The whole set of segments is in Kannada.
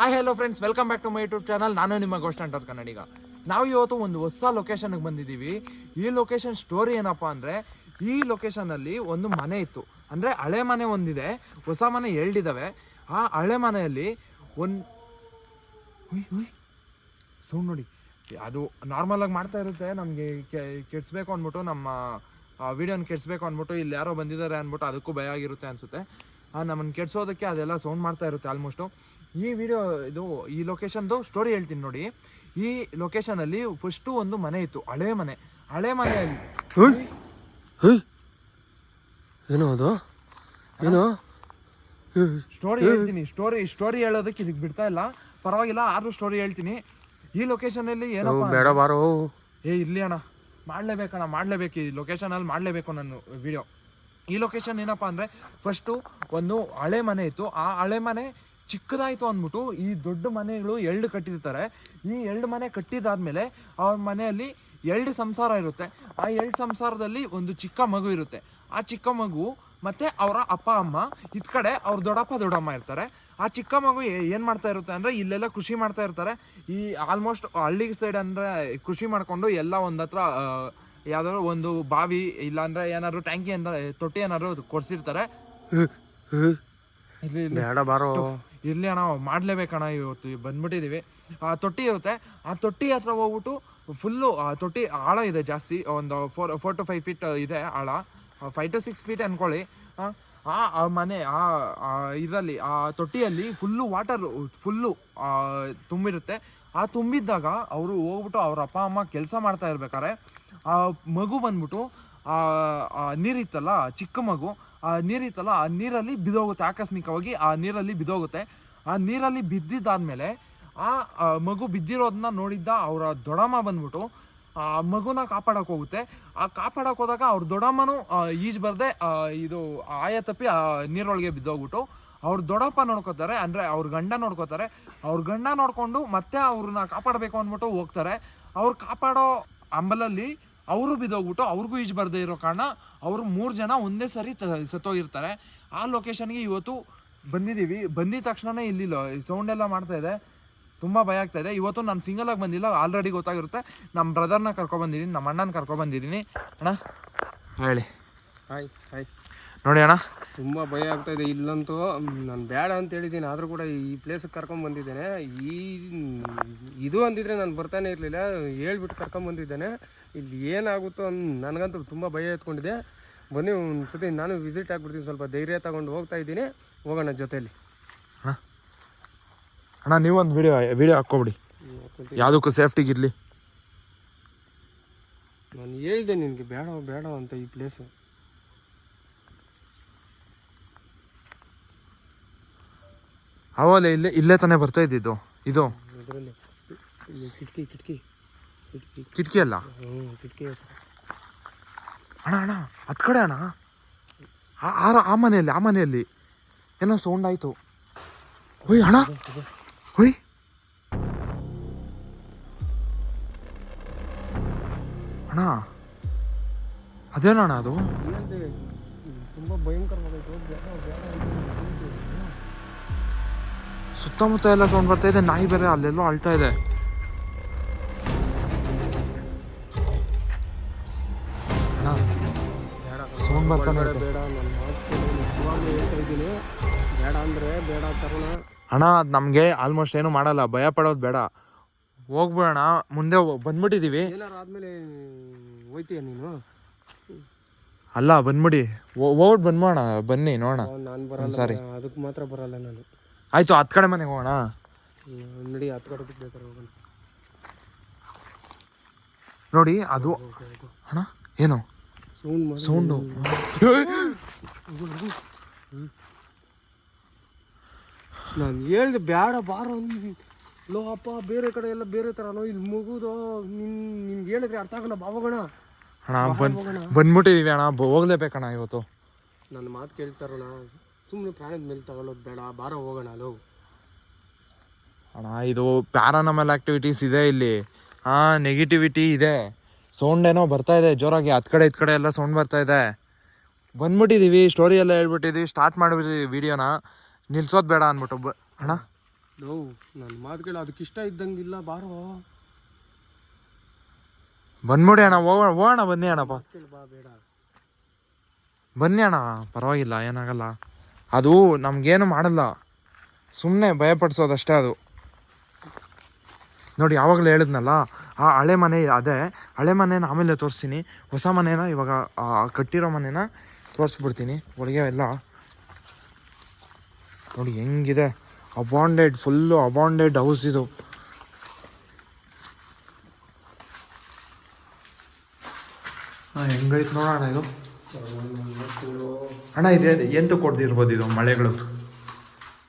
Hi hello friends welcome back to my YouTube channel ನಾನು ನಿಮ್ಮ ಗೋಸ್ಟ್ ಅಂಟರ್ ಕನ್ನಡಿಗ. ನಾವು ಇವತ್ತು ಒಂದು ಹೊಸ ಲೊಕೇಶನ್ಗೆ ಬಂದಿದ್ದೀವಿ. ಈ ಲೊಕೇಶನ್ ಸ್ಟೋರಿ ಏನಪ್ಪ ಅಂದರೆ, ಈ ಲೊಕೇಶನಲ್ಲಿ ಒಂದು ಮನೆ ಇತ್ತು. ಅಂದರೆ ಹಳೆ ಮನೆ ಒಂದಿದೆ, ಹೊಸ ಮನೆ ಎರಡಿದ್ದಾವೆ ಆ ಹಳೆ ಮನೆಯಲ್ಲಿ ಒಂದು ಸೌಂಡ್ ನೋಡಿ. ಅದು ನಾರ್ಮಲಾಗಿ ಮಾಡ್ತಾ ಇರುತ್ತೆ, ನಮಗೆ ಕೆಡ್ಸ್ಬೇಕು ಅಂದ್ಬಿಟ್ಟು ನಮ್ಮ ವಿಡಿಯೋನ ಕೆಡ್ಸ್ಬೇಕು ಅಂದ್ಬಿಟ್ಟು ಇಲ್ಲಿ ಯಾರೋ ಬಂದಿದ್ದಾರೆ ಅಂದ್ಬಿಟ್ಟು ಅದಕ್ಕೂ ಭಯ ಆಗಿರುತ್ತೆ ಅನಿಸುತ್ತೆ. ನಮ್ಮನ್ನು ಕೆಡ್ಸೋದಕ್ಕೆ ಅದೆಲ್ಲ ಸೌಂಡ್ ಮಾಡ್ತಾ ಇರುತ್ತೆ ಆಲ್ಮೋಸ್ಟು ಈ ವಿಡಿಯೋ ಇದು ಈ ಲೊಕೇಶನ್ದು ಸ್ಟೋರಿ ಹೇಳ್ತೀನಿ ನೋಡಿ. ಈ ಲೊಕೇಶನಲ್ಲಿ ಫಸ್ಟು ಒಂದು ಮನೆ ಇತ್ತು ಹಳೆ ಮನೆ. ಹಳೆ ಮನೆಯಲ್ಲಿ ಏನೋ ಅದು? ಏನೋ? ಸ್ಟೋರಿ ಹೇಳ್ತೀನಿ ಸ್ಟೋರಿ ಸ್ಟೋರಿ ಹೇಳೋದಕ್ಕೆ ಇದಕ್ಕೆ ಬಿಡ್ತಾ ಇಲ್ಲ. ಪರವಾಗಿಲ್ಲ ಆದ್ರೂ ಸ್ಟೋರಿ ಹೇಳ್ತೀನಿ. ಈ ಲೊಕೇಶನಲ್ಲಿ ಏನಪ್ಪ ಬೇಡ ಬಾರೋ. ಏ ಇರ್ಲಿ ಅಣ್ಣ ಮಾಡಲೇಬೇಕಣ್ಣ ಮಾಡಲೇಬೇಕು. ಈ ಲೊಕೇಶನಲ್ಲಿ ಮಾಡಲೇಬೇಕು ನಾನು ವಿಡಿಯೋ ಈ ಲೊಕೇಶನ್ ಏನಪ್ಪ ಅಂದರೆ ಫಸ್ಟು ಒಂದು ಹಳೆ ಮನೆ ಇತ್ತು. ಆ ಹಳೆ ಮನೆ ಚಿಕ್ಕದಾಯಿತು ಅಂದ್ಬಿಟ್ಟು ಈ ದೊಡ್ಡ ಮನೆಗಳು ಎರಡು ಕಟ್ಟಿರ್ತಾರೆ. ಈ ಎರಡು ಮನೆ ಕಟ್ಟಿದಾದ್ಮೇಲೆ ಅವ್ರ ಮನೆಯಲ್ಲಿ ಎರಡು ಸಂಸಾರ ಇರುತ್ತೆ. ಆ ಎರಡು ಸಂಸಾರದಲ್ಲಿ ಒಂದು ಚಿಕ್ಕ ಮಗು ಇರುತ್ತೆ. ಆ ಚಿಕ್ಕ ಮಗು ಮತ್ತೆ ಅವರ ಅಪ್ಪ ಅಮ್ಮ ಇದ್ ಕಡೆ ಅವ್ರ ದೊಡ್ಡಪ್ಪ ದೊಡ್ಡಮ್ಮ ಇರ್ತಾರೆ. ಆ ಚಿಕ್ಕ ಮಗು ಏನು ಮಾಡ್ತಾ ಇರುತ್ತೆ ಅಂದ್ರೆ ಇಲ್ಲೆಲ್ಲ ಕೃಷಿ ಮಾಡ್ತಾ ಇರ್ತಾರೆ. ಈ ಆಲ್ಮೋಸ್ಟ್ ಹಳ್ಳಿ ಸೈಡ್ ಅಂದ್ರೆ ಕೃಷಿ ಮಾಡ್ಕೊಂಡು ಎಲ್ಲ ಒಂದತ್ರ ಹತ್ರ ಯಾವ್ದಾದ್ರು ಒಂದು ಬಾವಿ ಇಲ್ಲಾಂದ್ರೆ ಏನಾದ್ರು ಟ್ಯಾಂಕಿ ಅಂತ ತೊಟ್ಟಿ ಏನಾದ್ರು ಕೊಡ್ಸಿರ್ತಾರೆ. ಇಲ್ಲಿ ಇಲ್ಲಿ ಬೇಡ ಬಾರೋ. ಇರ್ಲಿ ಅಣ್ಣ ಮಾಡಲೇಬೇಕಣ್ಣ ಇವತ್ತು ಬಂದ್ಬಿಟ್ಟಿದ್ದೀವಿ ಆ ತೊಟ್ಟಿ ಇರುತ್ತೆ. ಆ ತೊಟ್ಟಿ ಹತ್ರ ಹೋಗ್ಬಿಟ್ಟು ಫುಲ್ಲು ಆ ತೊಟ್ಟಿ ಆಳ ಇದೆ ಜಾಸ್ತಿ. ಒಂದು four four to five feet ಇದೆ ಆಳ. ಫೈವ್ ಟು ಸಿಕ್ಸ್ ಫೀಟ್ ಅಂದ್ಕೊಳ್ಳಿ ಆ, ಮನೆ ಆ ಇದರಲ್ಲಿ ಆ ತೊಟ್ಟಿಯಲ್ಲಿ ಫುಲ್ಲು ವಾಟರ್ ಫುಲ್ಲು ತುಂಬಿರುತ್ತೆ. ಆ ತುಂಬಿದ್ದಾಗ ಅವರು ಹೋಗ್ಬಿಟ್ಟು ಅವ್ರ ಅಪ್ಪ ಅಮ್ಮ ಕೆಲಸ ಮಾಡ್ತಾ ಇರ್ಬೇಕಾರೆ ಆ ಮಗು ಬಂದ್ಬಿಟ್ಟು ಆ ನೀರಿತ್ತಲ್ಲ ಚಿಕ್ಕ ಮಗು, ಆ ನೀರಿತ್ತಲ್ಲ, ಆ ನೀರಲ್ಲಿ ಬಿದ್ದೋಗುತ್ತೆ, ಆಕಸ್ಮಿಕವಾಗಿ ಆ ನೀರಲ್ಲಿ ಬಿದ್ದೋಗುತ್ತೆ. ಆ ನೀರಲ್ಲಿ ಬಿದ್ದಿದ್ದಾದ್ಮೇಲೆ ಆ ಮಗು ಬಿದ್ದಿರೋದನ್ನ ನೋಡಿದ್ದ ಅವರ ದೊಡಮ್ಮ ಬಂದ್ಬಿಟ್ಟು, ಆ ಮಗುನ ಕಾಪಾಡಕ್ಕೆ ಹೋಗುತ್ತೆ. ಆ ಕಾಪಾಡಕ್ಕೆ ಹೋದಾಗ ಅವ್ರ ದೊಡ್ಡಮ್ಮನು ಈಜ್ ಬರದೆ ಇದು ಆಯ ತಪ್ಪಿ ಆ ನೀರೊಳಗೆ ಬಿದ್ದೋಗ್ಬಿಟ್ಟು, ಅವ್ರ ದೊಡ್ಡಪ್ಪ ನೋಡ್ಕೋತಾರೆ, ಅಂದರೆ ಅವ್ರ ಗಂಡ ನೋಡ್ಕೋತಾರೆ. ಅವ್ರ ಗಂಡ ನೋಡಿಕೊಂಡು ಮತ್ತೆ ಅವ್ರನ್ನ ಕಾಪಾಡಬೇಕು ಅಂದ್ಬಿಟ್ಟು ಹೋಗ್ತಾರೆ. ಅವ್ರು ಕಾಪಾಡೋ ಅಂಬಲಲ್ಲಿ ಅವರು ಬಿದ್ದೋಗ್ಬಿಟ್ಟು ಅವ್ರಿಗೂ ಈಜು ಬರ್ದೇ ಇರೋ ಕಾರಣ ಅವರು ಮೂರು ಜನ ಒಂದೇ ಸರಿ ತ- ಸತ್ತೋಗಿರ್ತಾರೆ. ಆ ಲೊಕೇಶನ್ಗೆ ಇವತ್ತು ಬಂದಿದ್ದೀವಿ ಬಂದಿದ ತಕ್ಷಣನೇ ಇಲ್ಲಿ ಸೌಂಡ್ ಎಲ್ಲ ಮಾಡ್ತಾ ಇದೆ. ತುಂಬ ಭಯ ಆಗ್ತಾ ಇದೆ. ಇವತ್ತು ನಾನು ಸಿಂಗಲ್ ಆಗಿ ಬಂದಿಲ್ಲ. ಆಲ್ರೆಡಿ ಗೊತ್ತಾಗಿರುತ್ತೆ. ನಮ್ಮ ಬ್ರದರ್ನ ಕರ್ಕೊಬಂದಿದ್ದೀನಿ ನಮ್ಮ ಅಣ್ಣನ ಕರ್ಕೊಬಂದಿದ್ದೀನಿ ಅಣ್ಣ? ಹೇಳಿ. ಹಾಯ್ ಹಾಯ್ ನೋಡಿ ಅಣ್ಣ. ತುಂಬ ಭಯ ಆಗ್ತಾ ಇದೆ. ಇಲ್ಲಂತೂ ನಾನು ಬೇಡ ಅಂತ ಹೇಳಿದ್ದೀನಿ. ಆದರೂ ಕೂಡ ಈ ಪ್ಲೇಸಿಗೆ ಕರ್ಕೊಂಡು ಬಂದಿದ್ದೇನೆ. ಈ ಇದು ಅಂದಿದ್ರೆ ನಾನು ಬರ್ತಾನೆ ಇರಲಿಲ್ಲ. ಹೇಳ್ಬಿಟ್ಟು ಕರ್ಕೊಂಡು ಬಂದಿದ್ದೇನೆ. ಇಲ್ಲಿ ಏನಾಗುತ್ತೋ ಅನ್ ನನಗಂತೂ ತುಂಬ ಭಯ ಎತ್ಕೊಂಡಿದೆ. ಬನ್ನಿ ಒಂದು ಸತಿ ನಾನು ವಿಸಿಟ್ ಆಗ್ಬಿಡ್ತೀನಿ ಸ್ವಲ್ಪ ಧೈರ್ಯ ತಗೊಂಡು ಹೋಗ್ತಾ ಇದ್ದೀನಿ. ಹೋಗೋಣ ಜೊತೆಯಲ್ಲಿ ಅಣ್ಣ ಅಣ್ಣ ನೀವೊಂದು ವಿಡಿಯೋ ವಿಡಿಯೋ ಹಾಕ್ಕೊಬಿಡಿ. ಯಾವುದಕ್ಕೂ ಸೇಫ್ಟಿಗಿರಲಿ ನಾನು ಹೇಳಿದೆ ನಿನಗೆ ಬೇಡ ಬೇಡ ಅಂತ ಈ ಪ್ಲೇಸು ಅವಲ್ಲ ಇಲ್ಲೇ ಇಲ್ಲೇ ತಾನೇ ಬರ್ತಾ ಇದ್ದಿದ್ದು. ಇದು. ಕಿಟಕಿ ಕಿಟಕಿ. ಕಿಟಕಿ. ಅಲ್ಲ ಕಿಟಕಿ ಅಣ್ಣ ಅಣ್ಣ ಹತ್ ಕಡೆ ಅಣ್ಣ. ಆ- ಆ- ಮನೆಯಲ್ಲಿ ಆ ಮನೆಯಲ್ಲಿ. ಏನೋ ಸೌಂಡ್ ಆಯ್ತು. ಹೊಯ್ ಅಣ್ಣ. ಹೊಯ್ ಅಣ್ಣ ಅದೇನಣ್ಣ ಅದು? ತುಂಬ ಭಯಂಕರವಾಗೈತೆ ಬೇಡ ಬೇಡ ಅಂತ ಹೇಳ್ದೆ. ಸುತ್ತಮುತ್ತ ಎಲ್ಲ ಸೌಂಡ್ ಬರ್ತಾ ಇದೆ. ನಾಯಿ ಬೇರೆ ಅಲ್ಲೆಲ್ಲೋ ಅಳ್ತಾ ಇದೆ. ಬೇಡ ಸೌಂಡ್ ಬರ್ತಾನೆ ಬೇಡ ಬೇಡ ನನ್ನ ಮಾತು ಕೇಳು ನಿಜವಾಗ್ಲೂ ಹೇಳ್ತಾ ಇದ್ದೀನಿ. ಬೇಡ ಅಂದರೆ ಬೇಡ ಅಣ್ಣ ಅದು ನಮಗೆ ಆಲ್ಮೋಸ್ಟ್ ಏನು ಮಾಡಲ್ಲ. ಭಯ ಪಡೋದು ಬೇಡ. ಹೋಗ್ಬಿಡೋಣ. ಮುಂದೆ ಬಂದ್ಬಿಟ್ಟಿದ್ದೀವಿ ಬಂದ್ಬಿಟ್ಟಿದೀವಿ. ಏನಾರು ಆದಮೇಲೆ ಹೋಯ್ತೀಯ ನೀನು? ಅಲ್ಲ ಬಂದ್ಬಿಡಿ. ಓಟ್ ಬಂದ್ಬೋಣ ಬನ್ನಿ ನೋಡೋಣ. ನಾನು ಬರಲ್ಲ ಸಾರಿ. ಅದಕ್ಕೆ ಮಾತ್ರ ಬರಲ್ಲ ನಾನು. ಆಯ್ತು ಹತ್ ಕಡೆ ಮನೆಗೆ ಹೋಗೋಣ. ಹ್ಮ್, ನಡಿ ಹತ್ತು ಕಡೆ ಬೇಕಾದ್ರೆ ಹೋಗೋಣ. ನೋಡಿ ಅದು ಅಣ್ಣ ಏನು? ಸೌಂಡ್ ನಾನು ಹೇಳ್ದೆ ಬೇಡ ಬಾರೋ ಲೋ ಅಪ್ಪ ಬೇರೆ ಕಡೆ ಎಲ್ಲ ಬೇರೆ ಥರನೋ ಇಲ್ಲಿ ಮುಗಿದು ನಿನ್ ನಿನ್ಗೆ ಹೇಳಿದ್ರೆ ಅರ್ಥ ಆಗಲ್ಲ ಬಾವಗಣ ಅಣ್ಣ ಬಂದ್ ಬಂದ್ಬಿಟ್ಟಿದೀವಿ ಅಣ್ಣ ಬ- ಹೋಗ್ಲೇಬೇಕಣ್ಣ ಇವತ್ತು. ನನ್ನ ಮಾತು ಕೇಳ್ತಾರಣ ಸುಮ್ಮನೆ ಪ್ರಾಣದ ಮೇಲೆ ತಗೊಳ್ಳೋದು ಬೇಡ ಬಾರೋ ಹೋಗೋಣ ಲೋ. ಅಣ್ಣ ಇದು ಪ್ಯಾರಾನಮಲ್ ಆಕ್ಟಿವಿಟೀಸ್ ಇದೆ ಇಲ್ಲಿ. ಹಾಂ ನೆಗೆಟಿವಿಟಿ ಇದೆ. ಸೌಂಡ್ ಏನೋ ಬರ್ತಾ ಇದೆ ಜೋರಾಗಿ ಹತ್ ಕಡೆ ಇತ್ ಕಡೆ ಎಲ್ಲ ಸೌಂಡ್ ಬರ್ತಾ ಇದೆ. ಬಂದ್ಬಿಟ್ಟಿದೀವಿ ಸ್ಟೋರಿ ಎಲ್ಲ ಹೇಳ್ಬಿಟ್ಟಿದ್ವಿ ಸ್ಟಾರ್ಟ್ ಮಾಡಿಬಿಟ್ಟಿದ್ದೀವಿ ವಿಡಿಯೋನ ನಿಲ್ಸೋದು ಬೇಡ ಅಂದ್ಬಿಟ್ಟು ಬ ಅಣ್ಣ? ಲೋ ನನ್ನ ಮಾತು ಕೇಳ ಅದಕ್ಕೆ ಇಷ್ಟ ಇದ್ದಂಗಿಲ್ಲ ಬಾರೋ. ಬಂದ್ಬಿಡಿ ಅಣ್ಣ ಹೋಗೋಣ ಹೋಗೋಣ ಬನ್ನಿ ಅಣ್ಣಪ್ಪ. ಬಾ ಬೇಡ. ಬನ್ನಿ ಅಣ್ಣ ಪರವಾಗಿಲ್ಲ ಏನಾಗಲ್ಲ. ಅದು ನಮ್ಗೇನು ಮಾಡಲ್ಲ. ಸುಮ್ಮನೆ ಭಯಪಡಿಸೋದಷ್ಟೇ ಅದು. ನೋಡಿ, ಯಾವಾಗಲೂ ಹೇಳಿದ್ನಲ್ಲ, ಆ ಹಳೆ ಮನೆ ಅದೇ, ಹಳೆ ಮನೇನ ಆಮೇಲೆ ತೋರಿಸ್ತೀನಿ. ಹೊಸ ಮನೇನ ಇವಾಗ ಕಟ್ಟಿರೋ ಮನೇನ ತೋರಿಸ್ಬಿಡ್ತೀನಿ. ಒಳಗೆ ಎಲ್ಲ. ನೋಡಿ, ಹೆಂಗಿದೆ. ಅಬಾಂಡೆಡ್ ಫುಲ್ಲು ಅಬಾಂಡೆಡ್ ಹೌಸ್ ಇದು. ಹೆಂಗೈತೆ ನೋಡೋಣ ಇದು? ಅಣ್ಣ ಇದೆ. ಎಂತ ಕೊಡ್ದಿರ್ಬೋದು ಇದು ಮಳೆಗಳು.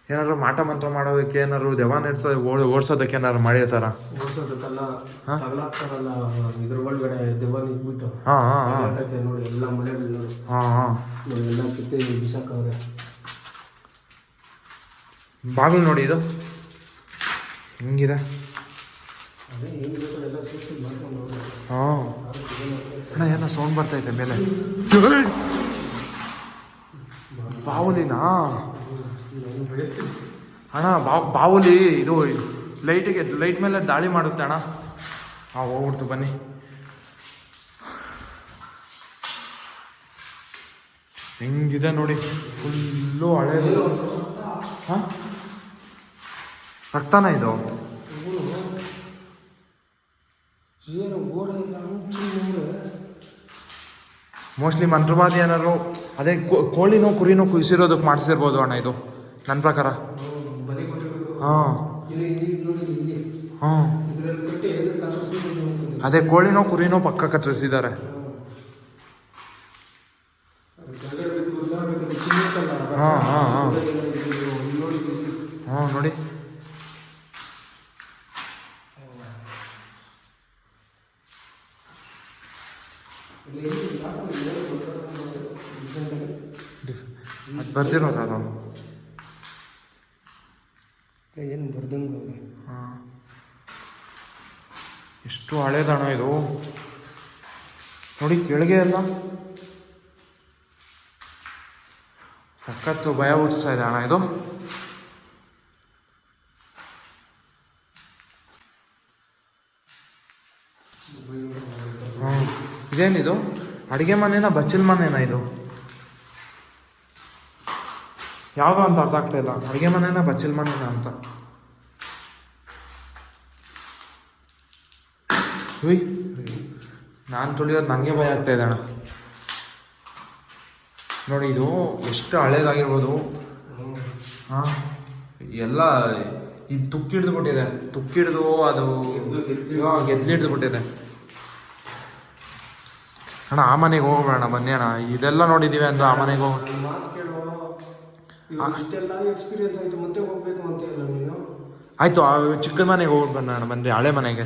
ಏನಾದ್ರು ಮಾಟ ಮಂತ್ರ ಮಾಡೋದಕ್ಕೆ ಏನಾದ್ರು ದೆವ ನೆಡ್ಸೋ ಓಡ್ ಓಡಿಸೋದಕ್ಕೆ ಏನಾದ್ರು ಮಾಡಿರ್ತಾರ? ಓಡಿಸೋದಕ್ಕೆಲ್ಲ ತಗಲಾಕ್ತಾರಲ್ಲ ಇದ್ರ ಒಳಗಡೆ ದೆವ್ವ ನಿಂತ್ಬಿಟ್ಟು. ಹಾಂ ಹಾಂ ನೋಡಿ ಎಲ್ಲ ಮಳೆಗಳು ನೋಡಿ. ಹಾಂ ಹಾಂ. ಎಲ್ಲ ಕಿತ್ತೆ ಬಿಸಾಕವ್ರೆ. ಬಾಗಿಲು ನೋಡಿ ಇದು. ಹೋಗೋದು. ಹಾಂ. ಅಣ್ಣ ಏನೋ ಸೌಂಡ್ ಬರ್ತೈತೆ ಮೇಲೆ. ಬಾವುಲಿನಾ? ಅಣ್ಣ, ಬಾವ್, ಬಾವುಲಿ ಇದು ಲೈಟಿಗೆ ಲೈಟ್ ಮೇಲೆ ದಾಳಿ ಮಾಡುತ್ತೆ ಅಣ್ಣ. ಹಾಂ ಹೋಗ್ಬಿಡ್ತು, ಬನ್ನಿ. ಹೆಂಗಿದೆ ನೋಡಿ ಫುಲ್ಲು ಹಳೆ ಹಾಂ? ರಕ್ತನ ಇದು? ಮೋಸ್ಟ್ಲಿ ಮಂತ್ರವಾದಿ ಏನಾದ್ರು, ಅದೇ ಕೋಳಿನೋ, ಕುರಿನೋ ಕುಯ್ಸಿರೋದಕ್ಕೆ ಮಾಡಿಸಿರ್ಬೋದು ಅಣ್ಣ ಇದು. ನನ್ನ ಪ್ರಕಾರ. ಹಾಂ. ಹಾಂ. ಅದೇ ಕೋಳಿನೋ ಕುರಿನೋ ಪಕ್ಕ ಕತ್ತರಿಸಿದ್ದಾರೆ ಹಾಂ ಹಾಂ ಹಾಂ. ಹಾಂ ನೋಡಿ. ಅದು ಬರ್ದಿರೋದು ಅದು ಏನು ಬರ್ದಂಗೆ ಹಾಂ. ಎಷ್ಟು ಹಳೇದಣ ಇದು. ನೋಡಿ, ಕೆಳಗೆ ಅಲ್ಲ ಸಖತ್ತು ಭಯ ಹುಟ್ಟಿಸ್ತಾ ಇದೆ ಅಣ್ಣ ಇದು. ಇದೇನಿದು? ಅಡುಗೆ ಮನೆನಾ ಬಚ್ಚಲ್ ಮನೆನಾ ಇದು? ಯಾವುದು ಅಂತ ಅರ್ಥ ಆಗ್ತಾ ಇಲ್ಲ. ಅಡುಗೆ ಮನೆನಾ, ಬಚ್ಚಲ್ ಮನೆನಾ ಅಂತ. ನಾನು ತುಳಿಯೋದು ನನಗೆ ಭಯ ಆಗ್ತಾ ಇದೆ ಅಣ್ಣ. ನೋಡಿ, ಇದು ಎಷ್ಟು ಹಳೇದಾಗಿರ್ಬೋದು. ಹಾಂ, ಎಲ್ಲ ಇದು ತುಕ್ಕಿಡ್ದು ಬಿಟ್ಟಿದೆ. ತುಕ್ಕಿಡ್ದು ಅದು ಗೆದ್ಲಿಡ್ದು ಬಿಟ್ಟಿದೆ. ಅಣ್ಣ, ಆ ಮನೆಗೆ ಹೋಗೋಣ ಬನ್ನಿ ಅಣ್ಣ. ಇದೆಲ್ಲ ನೋಡಿದ್ದೀವಿ ಅಂತ ಆ ಮನೆಗೆ ಹೋಗೋಣ ಇವಾಗ ಇಷ್ಟೆಲ್ಲ ಎಕ್ಸ್ಪೀರಿಯನ್ಸ್ ಆಯಿತು, ಮತ್ತೆ ಹೋಗ್ಬೇಕು ಅಂತ ಇಲ್ಲ ನೀನು ಚಿಕ್ಕದ ಮನೆಗೆ ಹೋಗಿ ಬಣ್ಣ ಬಂದೆ, ಹಳೆ ಮನೆಗೆ.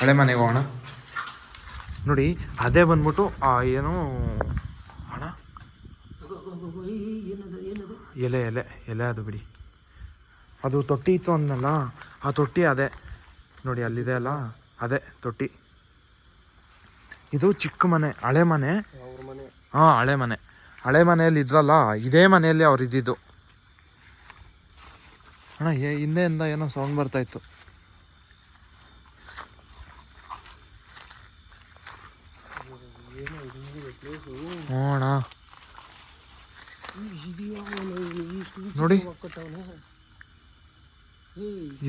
ಹಳೆ ಮನೆಗೆ ಹೋಗೋಣ. ನೋಡಿ, ಅದೇ ಬಂದ್ಬಿಟ್ಟು ಏನು ಏನದು ಎಲೆ ಎಲೆ ಎಲೆ ಅದು ಬಿಡಿ. ಅದು ತೊಟ್ಟಿ ಇತ್ತು ಅಂದಲ್ಲ ಆ ತೊಟ್ಟಿ ಅದೇ. ನೋಡಿ, ಅಲ್ಲಿದೆ ಅಲ್ಲ, ಅದೇ ತೊಟ್ಟಿ. ಇದು ಚಿಕ್ಕ ಮನೆ, ಹಳೆ ಮನೆ. ಹಾಂ ಹಳೆ ಮನೆ. ಹಳೆ ಮನೆಯಲ್ಲಿ ಇದ್ರಲ್ಲ ಇದೇ ಮನೆಯಲ್ಲಿ ಅವ್ರು ಇದ್ದಿದ್ದು. ಅಣ್ಣ ಏ ಹಿಂದೆಯಿಂದ ಏನೋ ಸೌಂಡ್ ಬರ್ತಾ ಇತ್ತು. ಹ್ಞೂ ಅಣ್ಣ. ನೋಡಿ.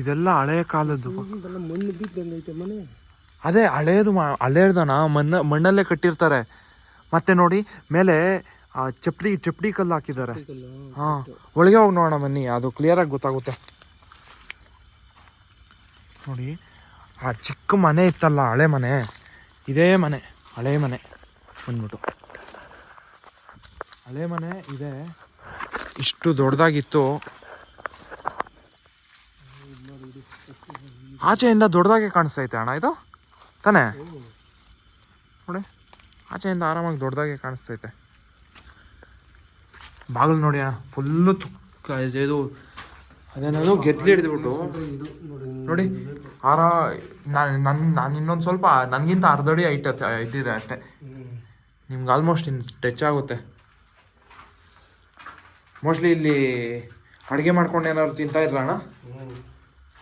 ಇದೆಲ್ಲ ಹಳೆ ಕಾಲದ್ದು ಅದೇ ಹಳೇದು ಹಳೇದನ ಮಣ್ಣ ಮಣ್ಣಲ್ಲೇ ಕಟ್ಟಿರ್ತಾರೆ. ಮತ್ತೆ ನೋಡಿ ಮೇಲೆ ಆ ಚಪ್ಡಿ ಚಪ್ಪಡಿ ಕಲ್ಲು ಹಾಕಿದ್ದಾರೆ. ಹಾಂ ಒಳಗೆ ಹೋಗಿ ನೋಡೋಣ ಬನ್ನಿ ಅದು ಕ್ಲಿಯರಾಗಿ ಗೊತ್ತಾಗುತ್ತೆ. ನೋಡಿ ಆ ಚಿಕ್ಕ ಮನೆ ಇತ್ತಲ್ಲ ಹಳೆ ಮನೆ. ಇದೇ ಮನೆ ಹಳೆ ಮನೆ ಬಂದ್ಬಿಟ್ಟು. ಹಳೆ ಮನೆ ಇದೆ. ಇಷ್ಟು ದೊಡ್ಡದಾಗಿತ್ತು. ಆಚೆಯಿಂದ ದೊಡ್ಡದಾಗೆ ಕಾಣಿಸ್ತೈತೆ ಅಣ್ಣ ಇದು? ತಾನೇ? ನೋಡಿ. ಆಚೆಯಿಂದ ಆರಾಮಾಗಿ ದೊಡ್ಡದಾಗೆ ಕಾಣಿಸ್ತೈತೆ. ಬಾಗಿಲು ನೋಡಿ ಫುಲ್ಲು ತುಕ್ಕ ಇದು. ಅದೇನದು? ಗೆದ್ಲಿ ಹಿಡಿದ್ಬಿಟ್ಟು. ನೋಡಿ, ಆರ, ನಾನು ನನ್ನ ನಾನು ಇನ್ನೊಂದು ಸ್ವಲ್ಪ, ನನಗಿಂತ ಅರ್ಧಡಿ ಐಟ್ ಇದ್ದಿದೆ ಅಷ್ಟೇ. ನಿಮ್ಗೆ ಆಲ್ಮೋಸ್ಟ್ ಇನ್ನು ಟಚ್ ಆಗುತ್ತೆ. ಮೋಸ್ಟ್ಲಿ ಇಲ್ಲಿ ಅಡುಗೆ ಮಾಡ್ಕೊಂಡು ಏನಾದ್ರು ತಿಂತಾ ಇರೋಣ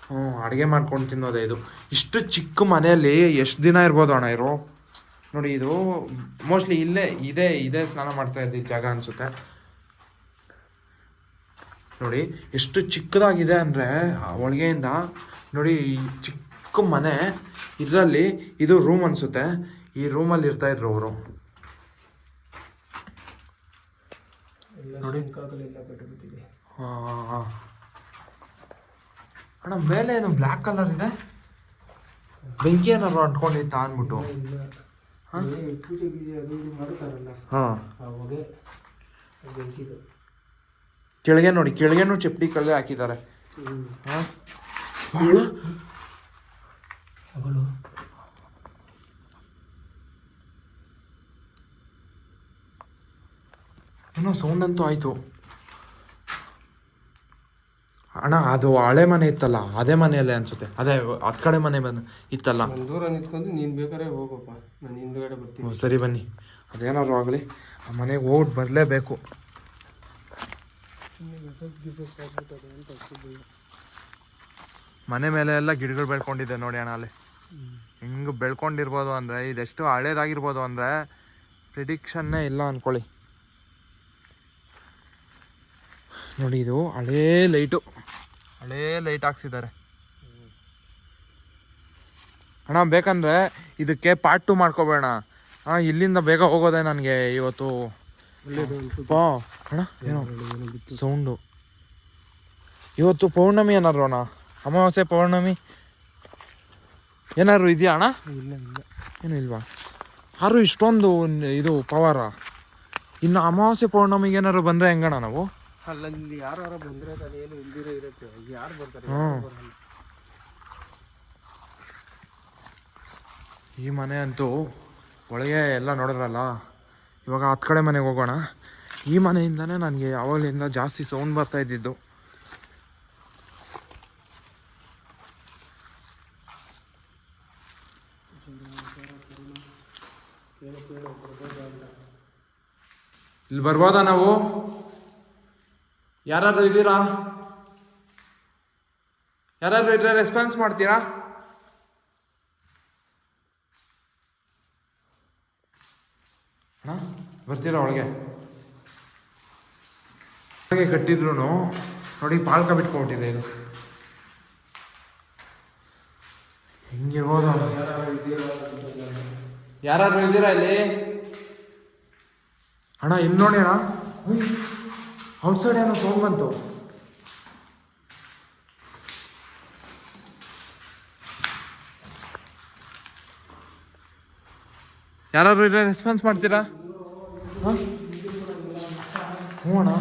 ಹ್ಞೂ ಅಡುಗೆ ಮಾಡ್ಕೊಂಡು ತಿನ್ನೋದೇ ಇದು. ಇಷ್ಟು ಚಿಕ್ಕ ಮನೆಯಲ್ಲಿ ಎಷ್ಟು ದಿನ ಇರ್ಬೋದು ಅಣ್ಣ ಇರೋ ನೋಡಿ ಇದು ಮೋಸ್ಟ್ಲಿ ಇಲ್ಲೇ ಇದೇ ಇದೇ ಸ್ನಾನ ಮಾಡ್ತಾ ಇದ್ದಿದ್ದ ಜಾಗ ಅನಿಸುತ್ತೆ. ನೋಡಿ ಎಷ್ಟು ಚಿಕ್ಕದಾಗಿದೆ ಅಂದರೆ ಒಳಗೆಯಿಂದ ನೋಡಿ ಚಿಕ್ಕ ಮನೆ ಇದರಲ್ಲಿ ಇದು ರೂಮ್ ಅನಿಸುತ್ತೆ. ಈ ರೂಮಲ್ಲಿ ಇರ್ತಾ ಇದ್ರು ಅವರು. ನೋಡಿ. ಹಾಂ ಅಣ್ಣ ಮೇಲೆ ಏನು ಬ್ಲ್ಯಾಕ್ ಕಲರ್ ಇದೆ? ಬೆಂಕಿ ಏನಾದ್ರು ಅಂಟ್ಕೊಂಡಿತ್ತಾ ಅಂದ್ಬಿಟ್ಟು? ಕೆಳಗೆ ನೋಡಿ ಕೆಳಗೆನೂ ಚಪ್ಪಡಿ ಕಲ್ಲೆ ಹಾಕಿದ್ದಾರೆ. ಹಾಂ? ಏನೋ ಸೌಂಡ್ ಅಂತೂ ಆಯಿತು. ಅಣ್ಣ ಅದು ಹಳೆ ಮನೆ ಇತ್ತಲ್ಲ ಅದೇ ಮನೆಯಲ್ಲೇ ಅನ್ಸುತ್ತೆ. ಅದೇ ಹತ್ ಕಡೆ ಮನೆ ಬಂದು ಇತ್ತಲ್ಲ. ದೂರ ನಿಂತ್ಕೊಂಡು ನೀನು ಬೇಕಾದ್ರೆ ಹೋಗಪ್ಪ. ನಾನು ಹಿಂದ್ಗಡೆ ಬರ್ತೀನಿ. ಸರಿ ಬನ್ನಿ. ಅದೇನಾದ್ರು ಆಗಲಿ ಆ ಮನೆಗೆ ಹೋಗಿ ಬರಲೇಬೇಕು. ಮನೆ ಮೇಲೆ ಎಲ್ಲ ಗಿಡಗಳು ಬೆಳ್ಕೊಂಡಿದೆ ನೋಡಿ ಅಣ್ಣ ಅಲ್ಲಿ. ಹಿಂಗೆ ಬೆಳ್ಕೊಂಡಿರ್ಬೋದು ಅಂದರೆ ಇದೆಷ್ಟು ಹಳೇದಾಗಿರ್ಬೋದು ಅಂದರೆ ಪ್ರಿಡಿಕ್ಷನ್ನೇ ಇಲ್ಲ ಅಂದ್ಕೊಳ್ಳಿ ನೋಡಿ ಇದು ಹಳೇ ಲೈಟು ಹಳೇ ಲೈಟ್ ಹಾಕ್ಸಿದ್ದಾರೆ. ಅಣ್ಣ, ಬೇಕಂದ್ರೆ ಇದಕ್ಕೆ ಪಾರ್ಟ್ ಟು ಮಾಡ್ಕೋಬೇಡ ಹಾಂ ಇಲ್ಲಿಂದ ಬೇಗ ಹೋಗೋದೆ ನನಗೆ ಇವತ್ತು. ಅಣ್ಣ ಸೌಂಡು ಇವತ್ತು ಪೌರ್ಣಮಿ ಏನಾದ್ರು ಅಣ್ಣ? ಅಮಾವಾಸ್ಯೆ ಪೌರ್ಣಮಿ? ಏನಾದ್ರು ಇದೆಯಾ ಅಣ್ಣ? ಇಲ್ಲ ಏನು ಇಲ್ವಾ? ಯಾರು ಇಷ್ಟೊಂದು ಇದು ಪವಾರ? ಇನ್ನು ಅಮಾವಾಸ್ಯೆ ಪೌರ್ಣಮಿಗೆ ಏನಾದ್ರು ಬಂದರೆ ಹೆಂಗಣ್ಣ ನಾವು? ಅಲ್ಲಲ್ಲಿ ಯಾರು ಯಾರೋ ಬಂದ್ರೆ ಏನು ಇಲ್ದಿರೋ ಇರುತ್ತೆ. ಯಾರು ಬರ್ತಾರೆ? ಯಾರು ಬರಲ್ಲ. ಈ ಮನೆ ಅಂತೂ ಒಳಗೆ ಎಲ್ಲ ನೋಡಿದ್ರಲ್ಲ? ಇವಾಗ ಹತ್ತು ಕಡೆ ಮನೆಗೆ ಹೋಗೋಣ. ಈ ಮನೆಯಿಂದನೇ ನನಗೆ ಯಾವಾಗಲಿಂದ ಜಾಸ್ತಿ ಸೌಂಡ್ ಬರ್ತಾ ಇದ್ದಿದ್ದು. ಇಲ್ಲಿ ಬರ್ಬೋದಾ ನಾವು? ಯಾರಾದ್ರೂ ಇದ್ದೀರಾ? ಯಾರಾದರೂ ಇದ್ರೆ ರೆಸ್ಪಾನ್ಸ್ ಮಾಡ್ತೀರಾ? ಬರ್ತೀರಾ ಒಳಗೆ? ಒಳಗೆ ಕಟ್ಟಿದ್ರು ನೋಡಿ, ಪಾಲ್ಕ ಬಿಟ್ಕೊಬಿಟ್ಟಿದೆ ಇದು. ಹೆಂಗಿರ್ಬೋದು? ಯಾರಾದರೂ ಇದ್ದೀರಾ ಇಲ್ಲಿ? ಅಣ್ಣ ಇಲ್ಲಿ ಅಣ್ಣ ಔಟ್ಸೈಡ್ ಏನೋ ಸೌಂಡ್ ಬಂತು ಯಾರಾದ್ರು ಇದ್ರೆ ರೆಸ್ಪಾನ್ಸ್ ಮಾಡ್ತೀರಾ? ಹಾಂ? ಹ್ಞೂ ಅಣ್ಣ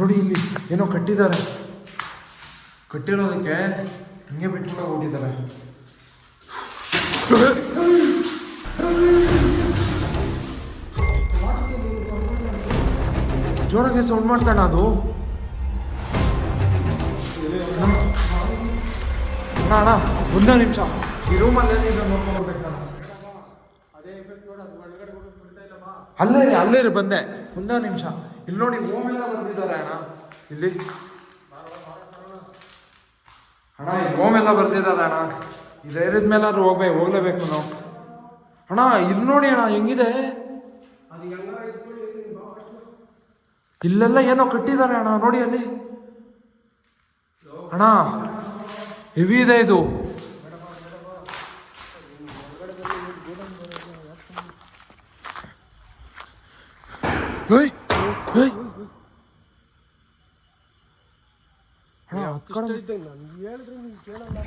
ನೋಡಿ ಇಲ್ಲಿ ಏನೋ ಕಟ್ಟಿದ್ದಾರೆ. ಕಟ್ಟಿರೋದಕ್ಕೆ ಹಿಂಗೆ ಬಿಟ್ಬಿಟ್ಟು ಹೋಗಿದ್ದಾರೆ. ಜೋರಾಗಿ ಸೌಂಡ್ ಮಾಡ್ತಾಣ ಅದು. ಅಣ್ಣ ಅಣ್ಣ ಒಂದೇ ನಿಮಿಷ. ಈ ರೂಮಲ್ಲೇ ನೀವು ನೋಡ್ಕೊಳ್ಬೇಕು ನಾನು. ಅಲ್ಲೇ ರೀ ಅಲ್ಲೇ ರೀ ಬಂದೆ. ಒಂದೇ ನಿಮಿಷ. ಇಲ್ಲಿ ನೋಡಿ ಓಮ್ ಎಲ್ಲ ಬರ್ದಿದ್ದಾರೆ ಅಣ್ಣ. ಇಲ್ಲಿ. ಅಣ್ಣ ಇಲ್ಲಿ ಓಮ್ ಎಲ್ಲ ಬರ್ದಿದ್ದಾರೆ ಅಣ್ಣ. ಈ ಧೈರ್ಯದ ಮೇಲಾದ್ರೂ ಹೋಗ್ಬೇಕು ಹೋಗ್ಲೇಬೇಕು ನಾವು. ಅಣ್ಣ ಇಲ್ಲಿ ನೋಡಿ ಅಣ್ಣ ಹೆಂಗಿದೆ? ಇಲ್ಲೆಲ್ಲ ಏನೋ ಕಟ್ಟಿದ್ದಾರೆ ಅಣ್ಣ ನೋಡಿ ಅಲ್ಲಿ. ಅಣ್ಣ ಹೆವಿ ಇದೆ ಇದು.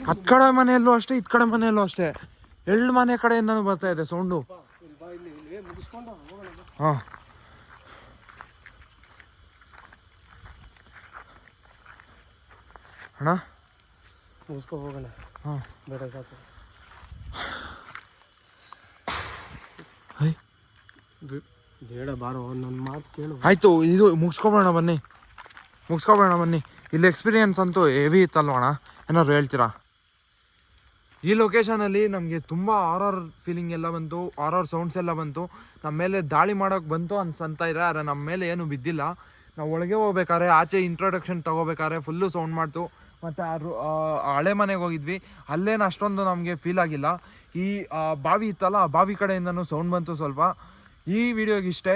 ಹತ್ ಕಡೆ- ಮನೆಯಲ್ಲೂ ಅಷ್ಟೇ ಇತ್ ಕಡೆ ಮನೆಯಲ್ಲೂ ಅಷ್ಟೇ. ಎಳ್ಳು ಮನೆ ಕಡೆಯಿಂದನೂ ಬರ್ತಾ ಇದೆ ಸೌಂಡು. ಹಾ. ಅಣ್ಣ? ಮುಗಿಸ್ಕೊ ಹೋಗೋಣ. ಹಾಂ. ಬೇಡ ಸಾಕು. ಬೇಡ ಬಾರೋ ನನ್ನ ಮಾತು ಕೇಳು. ಆಯ್ತು ಇದು ಮುಗಿಸ್ಕೊಬೋಣ ಬನ್ನಿ. ಮುಗಿಸ್ಕೊಬೋಣ ಬನ್ನಿ. ಇಲ್ಲಿ ಎಕ್ಸ್ಪೀರಿಯನ್ಸ್ ಅಂತೂ ಹೆವಿ ಇತ್ತಲ್ವಣ ಏನಾದ್ರು ಹೇಳ್ತೀರಾ? ಈ ಲೊಕೇಶನಲ್ಲಿ ನಮಗೆ ತುಂಬ ಆರರ್ ಫೀಲಿಂಗ್ ಎಲ್ಲ ಬಂತು ಆರರ್ ಸೌಂಡ್ಸ್ ಎಲ್ಲ ಬಂತು. ನಮ್ಮ ಮೇಲೆ ದಾಳಿ ಮಾಡೋಕೆ ಬಂತು ಅನ್ಸಂತ ಇದೆ ಆದರೆ ನಮ್ಮ ಮೇಲೆ ಏನು ಬಿದ್ದಿಲ್ಲ. ನಾವು ಒಳಗೆ ಹೋಗ್ಬೇಕಾದ್ರೆ ಆಚೆ ಇಂಟ್ರೊಡಕ್ಷನ್ ತಗೋಬೇಕಾದ್ರೆ ಫುಲ್ಲು ಸೌಂಡ್ ಮಾಡ್ತು. ಮತ್ತು ಆ, ಹಳೆ ಮನೆಗೆ ಹೋಗಿದ್ವಿ. ಅಲ್ಲೇನು ಅಷ್ಟೊಂದು ನಮಗೆ ಫೀಲ್ ಆಗಿಲ್ಲ. ಈ ಬಾವಿ ಇತ್ತಲ್ಲ, ಆ ಬಾವಿ ಕಡೆಯಿಂದನೂ ಸೌಂಡ್ ಬಂತು ಸ್ವಲ್ಪ. ಈ ವಿಡಿಯೋಗೆ ಇಷ್ಟೇ.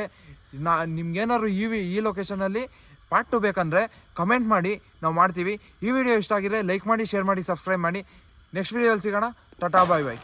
ನಾ, ನಿಮ್ಗೇನಾದ್ರು ಈ ಈ ಲೊಕೇಶನಲ್ಲಿ ಪಾರ್ಟ್ ಟು ಬೇಕಂದರೆ ಕಮೆಂಟ್ ಮಾಡಿ, ನಾವು ಮಾಡ್ತೀವಿ. ಈ ವಿಡಿಯೋ ಇಷ್ಟ ಆಗಿದ್ರೆ ಲೈಕ್ ಮಾಡಿ ಶೇರ್ ಮಾಡಿ ಸಬ್ಸ್ಕ್ರೈಬ್ ಮಾಡಿ. ನೆಕ್ಸ್ಟ್ ವಿಡಿಯೋಲ್ಲಿ ಸಿಗೋಣ. ಟಾಟಾ ಬಾಯ್ ಬಾಯ್